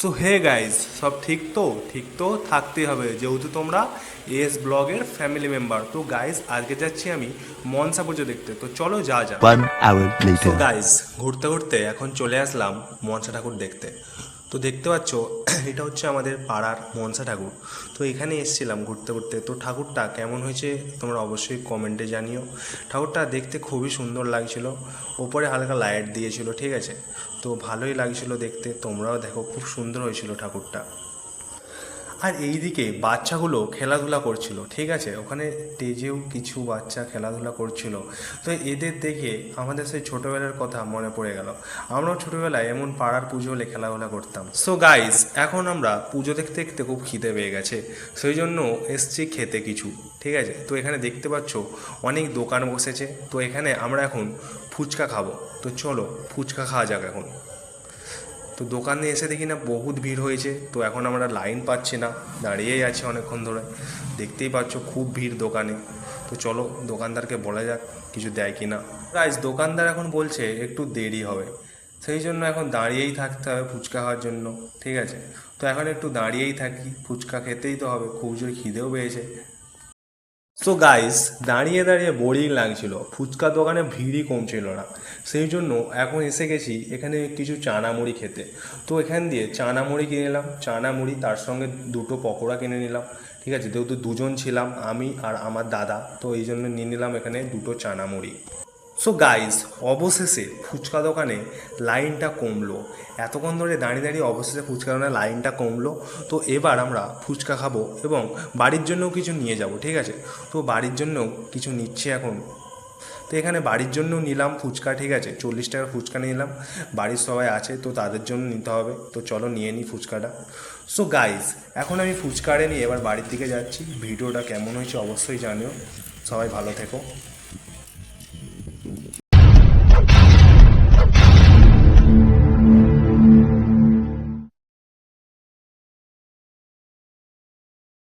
So hey guys সব ঠিক তো? ঠিক তো? থাকতেই হবে। যেহেতু তোমরা এস ব্লগের ফ্যামিলি মেম্বার তো গাইজ আজকে যাচ্ছি আমি মনসা পুজো দেখতে। তো চলো যা যা. গাইজ ঘুরতে ঘুরতে এখন চলে আসলাম মনসা ঠাকুর দেখতে। তো দেখতে পাচ্ছ, এটা হচ্ছে আমাদের পাড়ার মনসা ঠাকুর। তো এখানে এসেছিলাম ঘুরতে ঘুরতে। তো ঠাকুরটা কেমন হয়েছে তোমরা অবশ্যই কমেন্টে জানিও। ঠাকুরটা দেখতে খুবই সুন্দর লাগছিল। ওপরে হালকা লাইট দিয়েছিল, ঠিক আছে? তো ভালোই লাগছিল দেখতে। তোমরাও দেখো, খুব সুন্দর হয়েছিল ঠাকুরটা। আর এইদিকে বাচ্চাগুলো খেলাধুলা করছিল, ঠিক আছে? ওখানে স্টেজেও কিছু বাচ্চা খেলাধুলা করছিল। তো এদের দেখে আমাদের সেই ছোটোবেলার কথা মনে পড়ে গেল। আমরাও ছোটোবেলায় এমন পাড়ার পুজো হলে খেলাধুলা করতাম। সো গাইজ এখন আমরা পুজো দেখতে দেখতে খুব খিদে পেয়ে গেছে। সেই জন্য এসছি খেতে কিছু, ঠিক আছে? তো এখানে দেখতে পাচ্ছ অনেক দোকান বসেছে। তো এখানে আমরা এখন ফুচকা খাব। তো চলো ফুচকা খাওয়া যাক এখন। তো দোকানে এসে দেখি না বহুত ভিড় হয়েছে, তো এখন আমরা লাইন পাচ্ছি না, দাঁড়িয়েই আছি অনেকক্ষণ ধরে। দেখতেই পাচ্ছ খুব ভিড় দোকানে। তো চলো দোকানদারকে বলা যাক কিছু দেয় কি না গাইজ দোকানদার এখন বলছে একটু দেরি হবে। সেই জন্য এখন দাঁড়িয়েই থাকতে হবে ফুচকা খাওয়ার জন্য, ঠিক আছে? তো এখন একটু দাঁড়িয়েই থাকি, ফুচকা খেতেই তো হবে, খুব জোর খিদেও পেয়েছে। সো গাইস দাঁড়িয়ে দাঁড়িয়ে বোরিং লাগছিল। ফুচকা দোকানে ভিড়ই কমছিল না। সেই জন্য এখন এসে গেছি এখানে কিছু চানা মুড়ি খেতে। তো এখান দিয়ে চানা মুড়ি কিনে নিলাম। চানা মুড়ি তার সঙ্গে দুটো পকোড়া কিনে নিলাম। ঠিক আছে, যেহেতু দুজন ছিলাম, আমি আর আমার দাদা, তো এই জন্য নিয়ে নিলাম এখানে দুটো চানা মুড়ি সো গাইস অবশেষে ফুচকা দোকানে লাইনটা কমলো। এতক্ষণ ধরে দাঁড়িয়ে দাঁড়িয়ে অবশেষে ফুচকা দোকানে লাইনটা কমলো। তো এবার আমরা ফুচকা খাব এবং বাড়ির জন্যও কিছু নিয়ে যাব, ঠিক আছে? তো বাড়ির জন্যও কিছু নিচ্ছি এখন। তো এখানে বাড়ির জন্যও নিলাম ফুচকা, ঠিক আছে? চল্লিশ টাকার ফুচকা নিলাম। বাড়ির সবাই আছে, তো তাদের জন্য নিতে হবে। তো চলো নিয়ে নিই ফুচকাটা। সো গাইজ এখন আমি ফুচকারে নিয়ে এবার বাড়ির দিকে যাচ্ছি। ভিডিওটা কেমন হয়েছে অবশ্যই জানিও। সবাই ভালো থেকো।